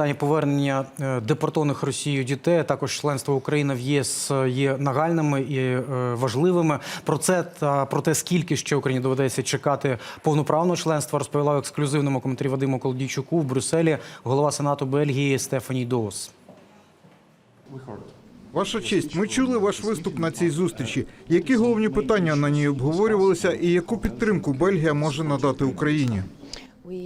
питання повернення е, депортованих Росією дітей, також членство України в ЄС е, є нагальними і е, важливими. Про це та про те, скільки ще Україні доведеться чекати повноправного членства, розповіла в ексклюзивному коментарі Вадиму Колодійчуку в Брюсселі голова Сенату Бельгії Стефані Доус. Ваша честь, ми чули ваш виступ на цій зустрічі. Які головні питання на ній обговорювалися, і яку підтримку Бельгія може надати Україні?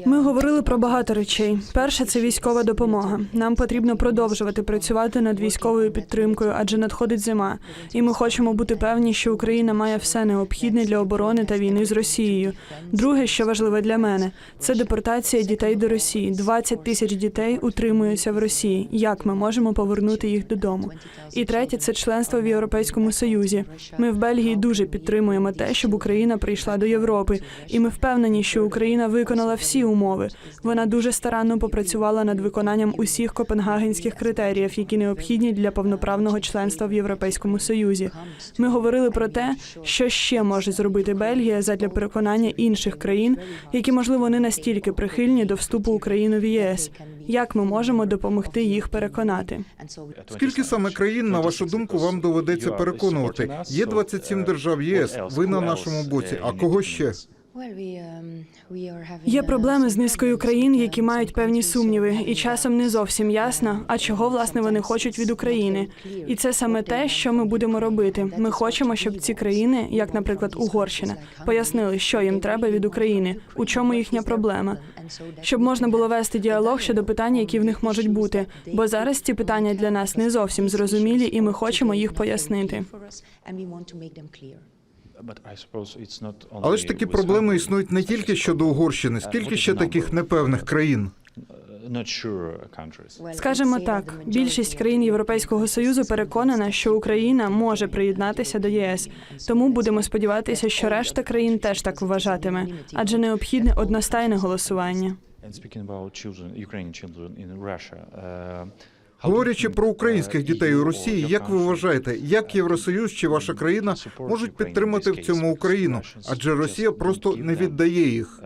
Ми говорили про багато речей. Перше це військова допомога. Нам потрібно продовжувати працювати над військовою підтримкою, адже надходить зима. І ми хочемо бути певні, що Україна має все необхідне для оборони та війни з Росією. Друге, що важливе для мене, це депортація дітей до Росії. 20 тисяч дітей утримуються в Росії. Як ми можемо повернути їх додому? І третє це членство в Європейському Союзі. Ми в Бельгії дуже підтримуємо те, щоб Україна прийшла до Європи, і ми впевнені, що Україна виконала всі умови. Вона дуже старанно попрацювала над виконанням усіх копенгагенських критеріїв, які необхідні для повноправного членства в Європейському Союзі. Ми говорили про те, що ще може зробити Бельгія задля переконання інших країн, які можливо не настільки прихильні до вступу України в ЄС. Як ми можемо допомогти їх переконати? Скільки саме країн, на вашу думку, вам доведеться переконувати? Є 27 держав ЄС. Ви на нашому боці. А кого ще? Є проблеми з низкою країн, які мають певні сумніви, і часом не зовсім ясно, а чого власне вони хочуть від України. І це саме те, що ми будемо робити. Ми хочемо, щоб ці країни, як, наприклад, Угорщина, пояснили, що їм треба від України, у чому їхня проблема, щоб можна було вести діалог щодо питань, які в них можуть бути. Бо зараз ці питання для нас не зовсім зрозумілі, і ми хочемо їх пояснити. Але ж такі проблеми існують не тільки щодо Угорщини, скільки ще таких непевних країн. Скажемо так, більшість країн Європейського союзу переконана, що Україна може приєднатися до єС. Тому будемо сподіватися, що решта країн теж так вважатиме, адже необхідне одностайне голосування. Говорячи про українських дітей у Росії, як ви вважаєте, як Євросоюз чи ваша країна можуть підтримати в цьому Україну? Адже Росія просто не віддає їх.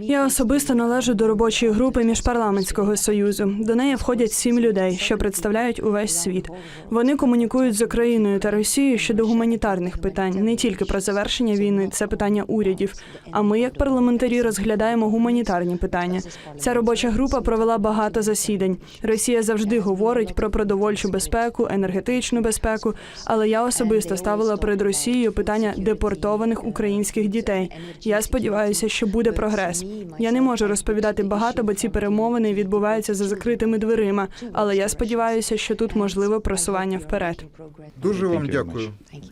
Я особисто належу до робочої групи міжпарламентського союзу. До неї входять сім людей, що представляють увесь світ. Вони комунікують з Україною та Росією щодо гуманітарних питань, не тільки про завершення війни, це питання урядів. А ми, як парламентарі, розглядаємо гуманітарні питання. Ця робоча група провела багато засідань. Росія завжди говорить про продовольчу безпеку, енергетичну безпеку. Але я особисто ставила перед Росією питання депортованих українських дітей. Я сподіваюся, що буде прогрес. Я не можу розповідати багато, бо ці перемовини відбуваються за закритими дверима. Але я сподіваюся, що тут можливе просування вперед. Дуже вам дякую.